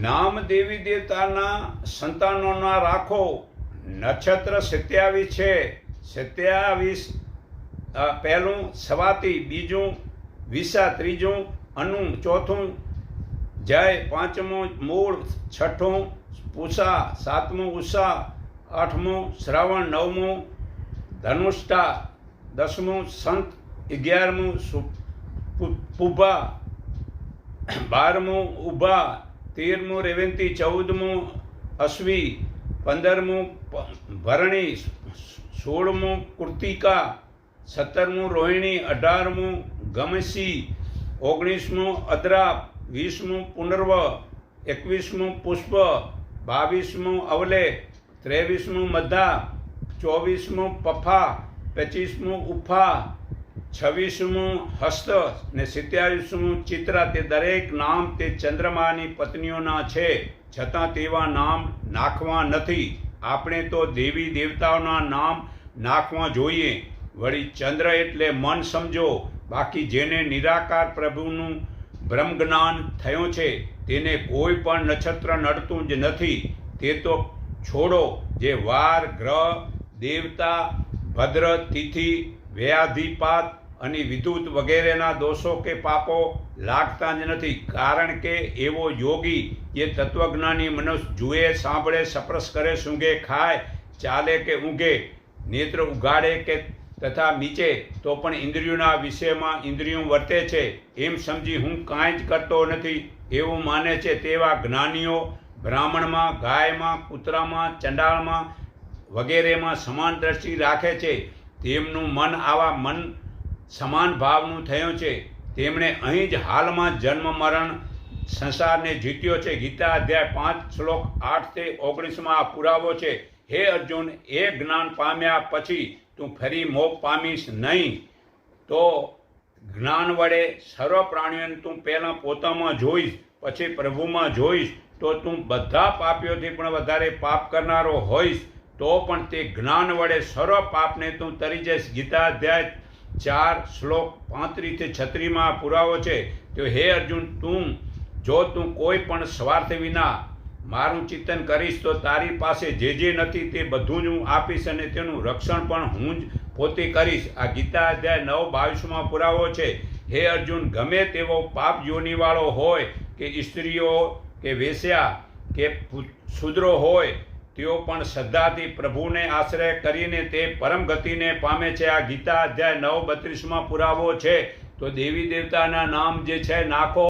નામ દેવી દેવતાના સંતાનોના રાખો. નક્ષત્ર સત્યાવીસ છે. સત્યાવીસ પહેલું સવાતી, બીજું વિસા, ત્રીજું અનુ ચોથું જય, પાંચમું મૂળ, છઠ્ઠું પૂષા, સાતમું ઉષા, આઠમું શ્રાવણ, નવમું ધનુષ્ઠા દસમું સંત, અગિયારમું પુભા, બારમું ઊભા તેરમું રેવંતી, ચૌદમું અશ્વી, પંદરમું ભરણી સોળમું કૃતિકા, સત્તરમું રોહિણી, અઢારમું ગમસી, ઓગણીસમું અદ્રાપ, વીસમું પુનર્વ, એકવીસમું પુષ્પ, બાવીસમું અવલે, ત્રેવીસમું મધા ચોવીસમું પફા, પચીસમું ઉફા છવ્વીસમું હસ્ત ને સિત્યાવીસમું ચિત્રા તે દરેક નામ તે ચંદ્રમાની પત્નીઓના છે. છતાં તેવા નામ નાખવા નથી. આપણે તો દેવી દેવતાઓના નામ નાખવા જોઈએ. વળી ચંદ્ર એટલે મન સમજો. બાકી જેને નિરાકાર પ્રભુનું બ્રહ્મજ્ઞાન થયું છે, તેને કોઈ પણ નક્ષત્ર નડતું જ નથી. તે તો છોડો જે વાર, ગ્રહ, દેવતા, ભદ્ર, તિથિ, વ્યાધિપાત અને વિદ્યુત વગેરેના દોષો કે પાપો લાગતા જ નથી. કારણ કે એવો યોગી જે તત્વજ્ઞાની મનુષ્ય જુએ, સાંભળે, સપ્રસ કરે, સૂંઘે, ખાય, ચાલે કે ઊંઘે, નેત્ર ઉગાડે કે તથા નીચે, તો પણ ઇન્દ્રિયોના વિષયમાં ઇન્દ્રિયો વર્તે છે. એમ સમજી હું કાંઈ જ કરતો નથી. એવું માને છે તેવા જ્ઞાનીઓ બ્રાહ્મણમાં, ગાયમાં, કૂતરામાં, ચંડાળમાં વગેરેમાં સમાન દ્રષ્ટિ રાખે છે. તેમનું મન આવા મન સમાન ભાવનું થયું છે. તેમણે અહીં જ હાલમાં જન્મ મરણ સંસારને જીત્યો છે. ગીતા અધ્યાય પાંચ, શ્લોક આઠ તે ઓગણીસમાં આ પુરાવો છે. હે અર્જુન, એ જ્ઞાન પામ્યા પછી તું ફરી મોપ પામીશ નહીં. તો જ્ઞાન વડે સર્વ પ્રાણીઓને તું પહેલાં પોતામાં જોઈશ, પછી પ્રભુમાં જોઈશ. તો તું બધા પાપીઓથી પણ વધારે પાપ કરનારો હોઈશ. તો પણ તે જ્ઞાન વડે સર્વ પાપને તું તરી જઈશ. ગીતા અધ્યાય ચાર શ્લોક પાંત્રીસ છત્રીમાં પુરાવો છે. તો હે અર્જુન, તું, જો તું કોઈ પણ સ્વાર્થ વિના મારું ચિંતન કરીશ, તો તારી પાસે જે જે નથી તે બધું જ હું આપીશ અને તેનું રક્ષણ પણ હું જ પોતે કરીશ. આ ગીતા અધ્યાય નવ બાવીસમાં પુરાવો છે. હે અર્જુન, ગમે તેવો પાપ યોનિવાળો હોય કે સ્ત્રીઓ કે વેશ્યા કે શુદ્રો હોય તેઓ પણ શ્રદ્ધાથી પ્રભુને આશ્રય કરીને તે પરમ ગતિને પામે છે. આ ગીતા અધ્યાય નવ, બત્રીસમાં પુરાવો છે. તો દેવી દેવતાના નામ જે છે, નાખો.